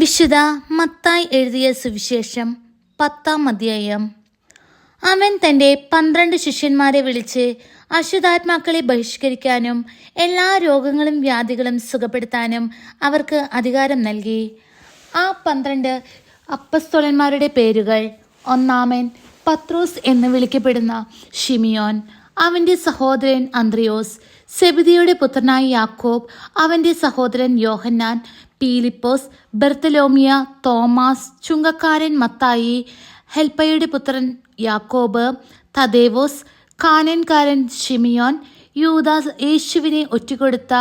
വിശുദ്ധ മത്തായി എഴുതിയ സുവിശേഷം പത്താം അധ്യായം. അവൻ തന്റെ പന്ത്രണ്ട് ശിഷ്യന്മാരെ വിളിച്ച് അശുദ്ധാത്മാക്കളെ ബഹിഷ്കരിക്കാനും എല്ലാ രോഗങ്ങളും വ്യാധികളും സുഖപ്പെടുത്താനും അവർക്ക് അധികാരം നൽകി. ആ പന്ത്രണ്ട് അപ്പസ്തോലന്മാരുടെ പേരുകൾ ഒന്നാമൻ പത്രോസ് എന്ന് വിളിക്കപ്പെടുന്ന ഷിമിയോൻ അവന്റെ സഹോദരൻ അന്ത്രിയോസ് സെബിദിയുടെ പുത്രനായ യാക്കോബ് അവന്റെ സഹോദരൻ യോഹന്നാൻ പീലിപ്പോസ് ബെർത്തലോമിയ തോമസ് ചുങ്കക്കാരൻ മത്തായി ഹെൽപ്പയുടെ പുത്രൻ യാക്കോബ് തദേവോസ് കാനൻകാരൻ ഷിമിയോൻ യൂദാസ് യേശുവിനെ ഒറ്റുകൊടുത്ത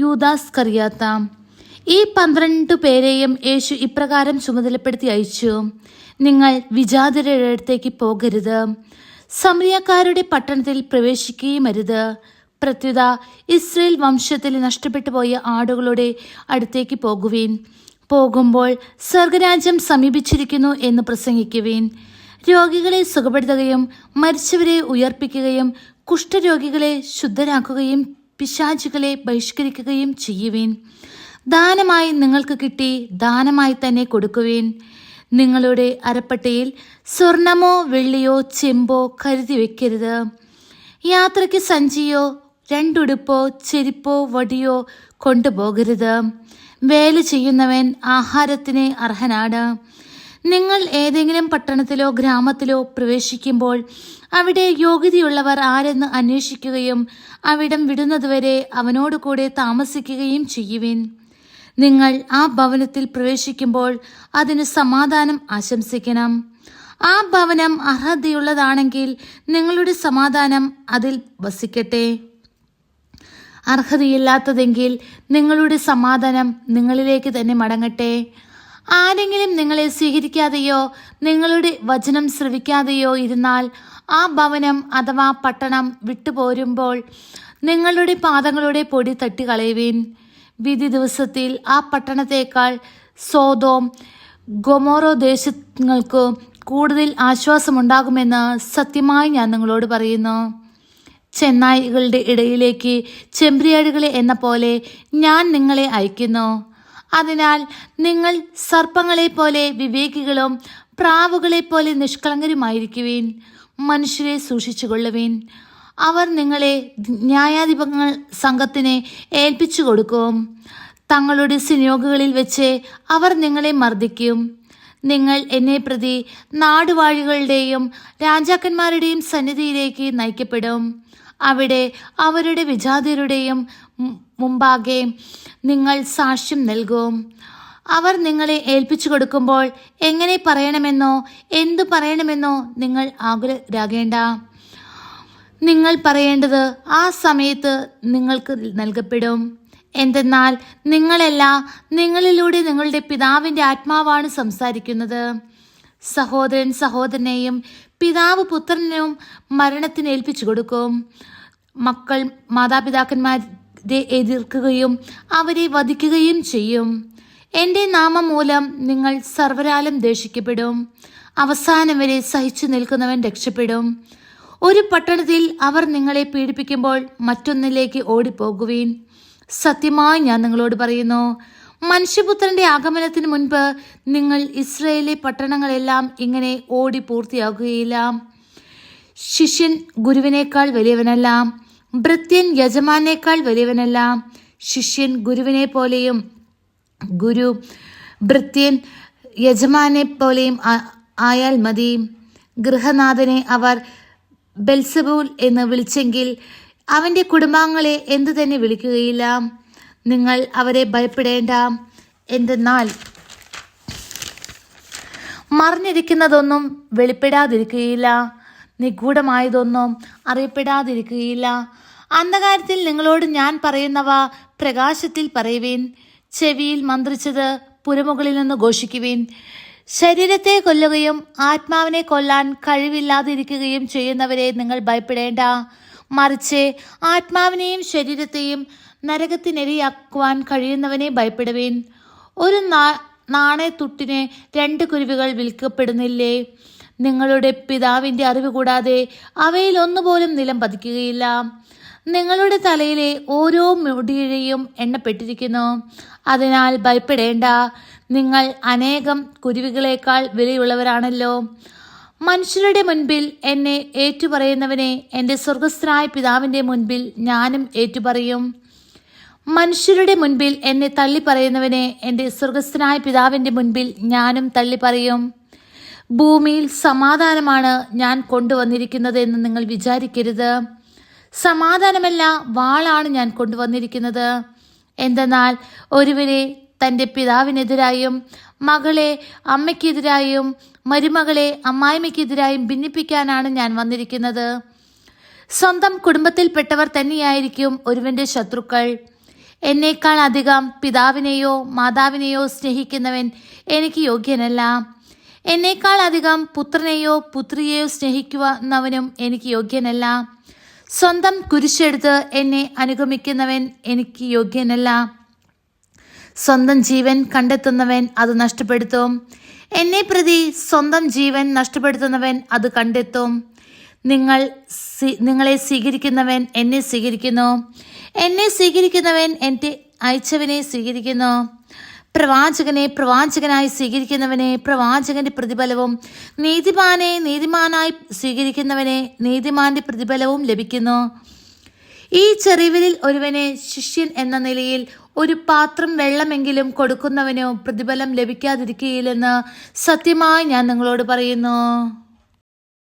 യൂദാസ് കറിയാത്ത. ഈ പന്ത്രണ്ട് പേരെയും യേശു ഇപ്രകാരം ചുമതലപ്പെടുത്തി അയച്ചു. നിങ്ങൾ വിജാതിരുടെ അടുത്തേക്ക് പോകരുത്. സമയക്കാരുടെ പട്ടണത്തിൽ പ്രവേശിക്കുകയും അരുത്. പ്രത്യുത ഇസ്രയേൽ വംശത്തിൽ നഷ്ടപ്പെട്ടു പോയ ആടുകളുടെ അടുത്തേക്ക് പോകുവീൻ. പോകുമ്പോൾ സ്വർഗരാജ്യം സമീപിച്ചിരിക്കുന്നു എന്ന് പ്രസംഗിക്കുവീൻ. രോഗികളെ സുഖപ്പെടുത്തുകയും മരിച്ചവരെ ഉയർപ്പിക്കുകയും കുഷ്ഠരോഗികളെ ശുദ്ധരാക്കുകയും പിശാചുകളെ ബഹിഷ്കരിക്കുകയും ചെയ്യുവീൻ. ദാനമായി നിങ്ങൾക്ക് കിട്ടി ദാനമായി തന്നെ കൊടുക്കുവീൻ. നിങ്ങളുടെ അരപ്പട്ടയിൽ സ്വർണമോ വെള്ളിയോ ചെമ്പോ കരുതി വെക്കരുത്. യാത്രയ്ക്ക് സഞ്ചിയോ രണ്ടുടുപ്പോ ചെരിപ്പോ വടിയോ കൊണ്ടുപോകരുത്. വേല ചെയ്യുന്നവൻ ആഹാരത്തിന് അർഹനാണ്. നിങ്ങൾ ഏതെങ്കിലും പട്ടണത്തിലോ ഗ്രാമത്തിലോ പ്രവേശിക്കുമ്പോൾ അവിടെ യോഗ്യതയുള്ളവർ ആരെന്ന് അന്വേഷിക്കുകയും അവിടം വിടുന്നതുവരെ അവനോട് കൂടെ താമസിക്കുകയും ചെയ്യുവിൻ. നിങ്ങൾ ആ ഭവനത്തിൽ പ്രവേശിക്കുമ്പോൾ അതിന് സമാധാനം ആശംസിക്കണം. ആ ഭവനം അർഹതയുള്ളതാണെങ്കിൽ നിങ്ങളുടെ സമാധാനം അതിൽ വസിക്കട്ടെ. അർഹതയില്ലാത്തതെങ്കിൽ നിങ്ങളുടെ സമാധാനം നിങ്ങളിലേക്ക് തന്നെ മടങ്ങട്ടെ. ആരെങ്കിലും നിങ്ങളെ സ്വീകരിക്കാതെയോ നിങ്ങളുടെ വചനം ശ്രവിക്കാതെയോ ഇരുന്നാൽ ആ ഭവനം അഥവാ പട്ടണം വിട്ടുപോരുമ്പോൾ നിങ്ങളുടെ പാദങ്ങളുടെ പൊടി തട്ടിക്കളയുവീൻ. വിധി ദിവസത്തിൽ ആ പട്ടണത്തേക്കാൾ സോതോം ഗൊമോറോ ദേശങ്ങൾക്ക് കൂടുതൽ ആശ്വാസമുണ്ടാകുമെന്ന് സത്യമായി ഞാൻ നിങ്ങളോട് പറയുന്നു. ചെന്നായികളുടെ ഇടയിലേക്ക് ചെമ്പ്രിയാടുകളെ എന്ന പോലെ ഞാൻ നിങ്ങളെ അയക്കുന്നു. അതിനാൽ നിങ്ങൾ സർപ്പങ്ങളെ പോലെ വിവേകികളും പ്രാവുകളെ പോലെ നിഷ്കളങ്കരുമായിരിക്കുവീൻ. മനുഷ്യരെ സൂക്ഷിച്ചുകൊള്ളുവീൻ. അവർ നിങ്ങളെ ന്യായാധിപങ്ങൾ സംഘത്തിനെ ഏൽപ്പിച്ചു കൊടുക്കും തങ്ങളുടെ സിനിയോഗകളിൽ വെച്ച് അവർ നിങ്ങളെ മർദ്ദിക്കും. നിങ്ങൾ എന്നെ പ്രതി നാടുവാഴികളുടെയും രാജാക്കന്മാരുടെയും സന്നിധിയിലേക്ക് നയിക്കപ്പെടും. അവിടെ അവരുടെ വിജാതരുടെയും മുമ്പാകെ നിങ്ങൾ സാക്ഷ്യം നൽകും. അവർ നിങ്ങളെ ഏൽപ്പിച്ചു കൊടുക്കുമ്പോൾ എങ്ങനെ പറയണമെന്നോ എന്തു പറയണമെന്നോ നിങ്ങൾ ആകുലരാകേണ്ട. നിങ്ങൾ പറയേണ്ടത് ആ സമയത്ത് നിങ്ങൾക്ക് നൽകപ്പെടും. എന്തെന്നാൽ നിങ്ങളല്ല നിങ്ങളിലൂടെ നിങ്ങളുടെ പിതാവിന്റെ ആത്മാവാണ് സംസാരിക്കുന്നത്. സഹോദരൻ സഹോദരനെയും പിതാവ് പുത്രനെയും മരണത്തിന് ഏൽപ്പിച്ചു കൊടുക്കും. മക്കൾ മാതാപിതാക്കന്മാരെ എതിർക്കുകയും അവരെ വധിക്കുകയും ചെയ്യും. എന്റെ നാമം മൂലം നിങ്ങൾ സർവരാലും ദേഷിക്കപ്പെടും അവസാനം വരെ സഹിച്ചു നിൽക്കുന്നവൻ രക്ഷപ്പെടും. ഒരു പട്ടണത്തിൽ അവർ നിങ്ങളെ പീഡിപ്പിക്കുമ്പോൾ മറ്റൊന്നിലേക്ക് ഓടിപ്പോകുവീൻ. സത്യമായി ഞാൻ നിങ്ങളോട് പറയുന്നു മനുഷ്യപുത്രന്റെ ആഗമനത്തിന് മുൻപ് നിങ്ങൾ ഇസ്രയേലിലെ പട്ടണങ്ങളെല്ലാം ഇങ്ങനെ ഓടി പൂർത്തിയാകുകയില്ല. ശിഷ്യൻ ഗുരുവിനേക്കാൾ വലിയവനല്ല. ഭൃത്യൻ യജമാനേക്കാൾ വലിയവനല്ല. ശിഷ്യൻ ഗുരുവിനെ പോലെയും ഗുരു ഭൃത്യൻ യജമാനെ പോലെയും ആയാൽ മതി. ഗൃഹനാഥനെ അവർ ബെൽസബൂൽ എന്ന് വിളിച്ചെങ്കിൽ അവന്റെ കുടുംബാംഗങ്ങളെ എന്തു തന്നെ വിളിക്കുകയില്ല. നിങ്ങൾ അവരെ ഭയപ്പെടേണ്ട. എന്തെന്നാൽ മറിഞ്ഞിരിക്കുന്നതൊന്നും വെളിപ്പെടാതിരിക്കുകയില്ല. നിഗൂഢമായതൊന്നും അറിയപ്പെടാതിരിക്കുകയില്ല. അന്ധകാരത്തിൽ നിങ്ങളോട് ഞാൻ പറയുന്നവ പ്രകാശത്തിൽ പറയുവേൻ. ചെവിയിൽ മന്ത്രിച്ചത് പുരമുകളിൽ നിന്ന് ഘോഷിക്കുവീൻ. ശരീരത്തെ കൊല്ലുകയും ആത്മാവിനെ കൊല്ലാൻ കഴിവില്ലാതിരിക്കുകയും ചെയ്യുന്നവരെ നിങ്ങൾ ഭയപ്പെടേണ്ട. മറിച്ച് ആത്മാവിനെയും ശരീരത്തെയും നരകത്തിനിരയാക്കുവാൻ കഴിയുന്നവനെ ഭയപ്പെടുവേൻ. ഒരു നാണയത്തുട്ടിന് രണ്ട് കുരുവികൾ വിൽക്കപ്പെടുന്നില്ലേ? നിങ്ങളുടെ പിതാവിന്റെ അറിവ് കൂടാതെ അവയിൽ ഒന്നുപോലും നിലം പതിക്കുകയില്ല. നിങ്ങളുടെ തലയിലെ ഓരോ മുടിയിഴയും എണ്ണപ്പെട്ടിരിക്കുന്നു. അതിനാൽ ഭയപ്പെടേണ്ട. നിങ്ങൾ അനേകം കുരുവികളേക്കാൾ വിലയുള്ളവരാണല്ലോ. മനുഷ്യരുടെ മുൻപിൽ എന്നെ ഏറ്റുപറയുന്നവനെ എന്റെ സ്വർഗസ്ഥനായ പിതാവിന്റെ മുൻപിൽ ഞാനും ഏറ്റുപറയും. മനുഷ്യരുടെ മുൻപിൽ എന്നെ തള്ളിപ്പറയുന്നവനെ എന്റെ സ്വർഗസ്ഥനായ പിതാവിന്റെ മുൻപിൽ ഞാനും തള്ളിപ്പറയും. ഭൂമിയിൽ സമാധാനമാണ് ഞാൻ കൊണ്ടുവന്നിരിക്കുന്നത് എന്ന് നിങ്ങൾ വിചാരിക്കരുത്. സമാധാനമല്ല വാളാണ് ഞാൻ കൊണ്ടുവന്നിരിക്കുന്നത്. എന്തെന്നാൽ ഒരുവരെ തന്റെ പിതാവിനെതിരായും മകളെ അമ്മയ്ക്കെതിരായും മരുമകളെ അമ്മായിമ്മയ്ക്കെതിരായും ഭിന്നിപ്പിക്കാനാണ് ഞാൻ വന്നിരിക്കുന്നത്. സ്വന്തം കുടുംബത്തിൽപ്പെട്ടവർ തന്നെയായിരിക്കും ഒരുവന്റെ ശത്രുക്കൾ. എന്നേക്കാൾ അധികം പിതാവിനെയോ മാതാവിനെയോ സ്നേഹിക്കുന്നവൻ എനിക്ക് യോഗ്യനല്ല. എന്നേക്കാൾ അധികം പുത്രനെയോ പുത്രിയെയോ സ്നേഹിക്കുന്നവനും എനിക്ക് യോഗ്യനല്ല. സ്വന്തം കുരിശെടുത്ത് എന്നെ അനുഗമിക്കുന്നവൻ എനിക്ക് യോഗ്യനല്ല. സ്വന്തം ജീവൻ കണ്ടെത്തുന്നവൻ അത് നഷ്ടപ്പെടുത്തും. എന്നെ പ്രതി സ്വന്തം ജീവൻ നഷ്ടപ്പെടുത്തുന്നവൻ അത് കണ്ടെത്തും. നിങ്ങൾ നിങ്ങളെ സ്വീകരിക്കുന്നവൻ എന്നെ സ്വീകരിക്കുന്നു. എന്നെ സ്വീകരിക്കുന്നവൻ എന്റെ അയച്ചവനെ സ്വീകരിക്കുന്നു. പ്രവാചകനെ പ്രവാചകനായി സ്വീകരിക്കുന്നവനെ പ്രവാചകന്റെ പ്രതിഫലവും നീതിമാനെ നീതിമാനായി സ്വീകരിക്കുന്നവനെ നീതിമാന്റെ പ്രതിഫലവും ലഭിക്കുന്നു. ഈ ചെറിയവരിൽ ഒരുവനെ ശിഷ്യൻ എന്ന നിലയിൽ ഒരു പാത്രം വെള്ളമെങ്കിലും കൊടുക്കുന്നവനോ പ്രതിഫലം ലഭിക്കാതിരിക്കുകയില്ലെന്ന് സത്യമായി ഞാൻ നിങ്ങളോട് പറയുന്നു.